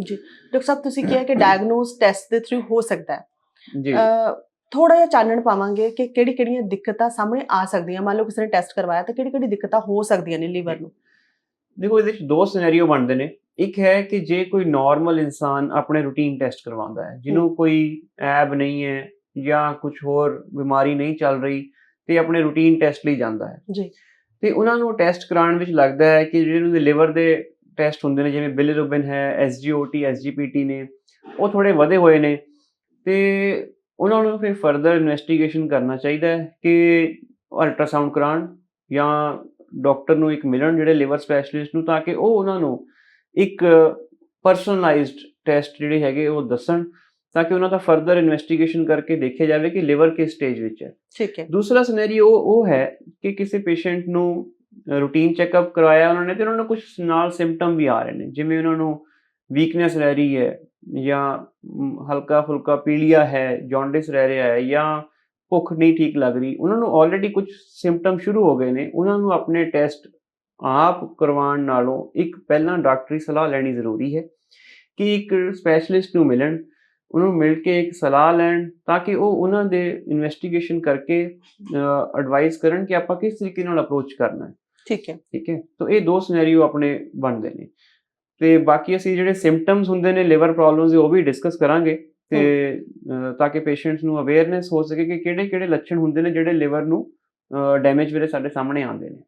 ਜੀ। ਡਾਕਟਰ ਸਾਹਿਬ ਤੁਸੀਂ ਕਿਹਾ ਕਿ ਡਾਇਗਨੋਸ ਟੈਸਟ ਦੇ ਥਰੂ ਹੋ ਸਕਦਾ ਹੈ। ਜੀ। ਥੋੜਾ ਜਿਹਾ ਚਾਨਣ ਪਾਵਾਂਗੇ ਕਿ ਕਿਹੜੀ ਕਿਹੜੀਆਂ ਦਿੱਕਤਾਂ ਸਾਹਮਣੇ ਆ ਸਕਦੀਆਂ। ਮੰਨ ਲਓ ਕਿਸੇ ਨੇ ਟੈਸਟ ਕਰਵਾਇਆ ਤਾਂ ਕਿਹੜੀ ਕਿਹੜੀ ਦਿੱਕਤਾਂ ਹੋ ਸਕਦੀਆਂ ਨੇ ਲੀਵਰ ਨੂੰ? ਦੇਖੋ ਇਹਦੇ ਵਿੱਚ ਦੋ ਸਿਨੈਰੀਓ ਬਣਦੇ ਨੇ। ਇੱਕ ਹੈ ਕਿ ਜੇ ਕੋਈ ਨਾਰਮਲ ਇਨਸਾਨ ਆਪਣੇ ਰੂਟੀਨ ਟੈਸਟ ਕਰਵਾਉਂਦਾ ਹੈ ਜਿਹਨੂੰ ਕੋਈ ਐਬ ਨਹੀਂ ਹੈ ਜਾਂ ਕੁਝ ਹੋਰ ਬਿਮਾਰੀ ਨਹੀਂ ਚੱਲ ਰਹੀ ਤੇ ਆਪਣੇ ਰੂਟੀਨ ਟੈਸਟ ਲਈ ਜਾਂਦਾ ਹੈ। ਜੀ। ਤੇ ਉਹਨਾਂ ਨੂੰ ਟੈਸਟ ਕਰਾਉਣ ਵਿੱਚ ਲੱਗਦਾ ਹੈ ਕਿ ਜਿਹੜੇ ਉਹਦੇ ਲਿਵਰ ਦੇ ਟੈਸਟ ਹੁੰਦੇ ਨੇ ਜਿਵੇਂ ਬਿਲੀਰੂਬਿਨ ਹੈ ਐਸਜੀਓਟੀ ਐਸਜੀਪੀਟੀ ਨੇ ਉਹ ਥੋੜੇ ਵਧੇ ਹੋਏ ਨੇ ਤੇ ਉਹਨਾਂ ਨੂੰ ਫਿਰ ਫਰਦਰ ਇਨਵੈਸਟੀਗੇਸ਼ਨ ਕਰਨਾ ਚਾਹੀਦਾ ਹੈ ਕਿ ਅਲਟਰਾਸਾਊਂਡ ਕਰਾਉਣ ਜਾਂ ਡਾਕਟਰ ਨੂੰ ਇੱਕ ਮਿਲਣ ਜਿਹੜੇ ਲਿਵਰ ਸਪੈਸ਼ਲਿਸਟ ਨੂੰ ਤਾਂ ਕਿ ਉਹ ਉਹਨਾਂ ਨੂੰ ਇੱਕ ਪਰਸਨਲਾਈਜ਼ਡ ਟੈਸਟ ਜਿਹੜੇ ਹੈਗੇ ਉਹ ਦੱਸਣ ਤਾਂ ਕਿ ਉਹਨਾਂ ਦਾ ਫਰਦਰ ਇਨਵੈਸਟੀਗੇਸ਼ਨ ਕਰਕੇ ਦੇਖਿਆ ਜਾਵੇ ਕਿ ਲਿਵਰ ਕਿਸ ਸਟੇਜ ਵਿੱਚ ਹੈ। ਠੀਕ ਹੈ। ਦੂਸਰਾ ਸਿਨੈਰੀਓ ਉਹ ਹੈ ਕਿ ਕਿਸੇ ਪੇਸ਼ੈਂਟ ਨੂੰ ਰੂਟੀਨ ਚੈੱਕਅਪ ਕਰਵਾਇਆ ਉਹਨਾਂ ਨੇ ਤੇ ਉਹਨਾਂ ਨੂੰ ਕੁਝ ਨਾਲ ਸਿੰਪਟਮ ਵੀ ਆ ਰਹੇ ਨੇ, ਜਿਵੇਂ ਉਹਨਾਂ ਨੂੰ ਵੀਕਨੈਸ ਰਹਿ ਰਹੀ ਹੈ ਜਾਂ ਹਲਕਾ ਫੁਲਕਾ ਪੀਲੀਆ ਹੈ ਜੌਂਡਿਸ ਰਹਿ ਰਿਹਾ ਹੈ ਜਾਂ ਭੁੱਖ ਨਹੀਂ ਠੀਕ ਲੱਗ ਰਹੀ, ਉਹਨਾਂ ਨੂੰ ਆਲਰੇਡੀ ਕੁਝ ਸਿੰਪਟਮ ਸ਼ੁਰੂ ਹੋ ਗਏ ਨੇ, ਉਹਨਾਂ ਨੂੰ ਆਪਣੇ ਟੈਸਟ ਆਪ ਕਰਵਾਉਣ ਨਾਲੋਂ ਇੱਕ ਪਹਿਲਾਂ ਡਾਕਟਰੀ ਸਲਾਹ ਲੈਣੀ ਜ਼ਰੂਰੀ ਹੈ ਕਿ ਇੱਕ ਸਪੈਸ਼ਲਿਸਟ ਨੂੰ ਮਿਲਣ, ਉਹਨਾਂ ਨੂੰ ਮਿਲ ਕੇ ਇੱਕ ਸਲਾਹ ਲੈਣ ਤਾਂ ਕਿ ਉਹ ਉਹਨਾਂ ਦੇ ਇਨਵੈਸਟੀਗੇਸ਼ਨ ਕਰਕੇ ਐਡਵਾਈਸ ਕਰਨ ਕਿ ਆਪਾਂ ਕਿਸ ਤਰੀਕੇ ਨਾਲ ਅਪਰੋਚ ਕਰਨਾ ਹੈ। ਠੀਕ ਹੈ। ਠੀਕ ਹੈ। ਤਾਂ ਇਹ ਦੋ ਸਿਨੈਰੀਓ ਆਪਣੇ ਬਣਦੇ ਨੇ। ਤੇ ਬਾਕੀ ਅਸੀਂ ਜਿਹੜੇ ਸਿੰਪਟਮਸ ਹੁੰਦੇ ਨੇ ਲਿਵਰ ਪ੍ਰੋਬਲਮਸ ਦੇ, ਉਹ ਵੀ ਡਿਸਕਸ ਕਰਾਂਗੇ। ਤੇ ਤਾਂ ਕਿ ਪੇਸ਼ੈਂਟਸ ਨੂੰ ਅਵੇਅਰਨੈਸ ਹੋ ਸਕੇ ਕਿ ਕਿਹੜੇ ਕਿਹੜੇ ਲੱਛਣ ਹੁੰਦੇ ਨੇ ਜਿਹੜੇ ਲਿਵਰ ਨੂੰ ਡੈਮੇਜ ਵੇਲੇ ਸਾਡੇ ਸਾਹਮਣੇ ਆਉਂਦੇ ਨੇ।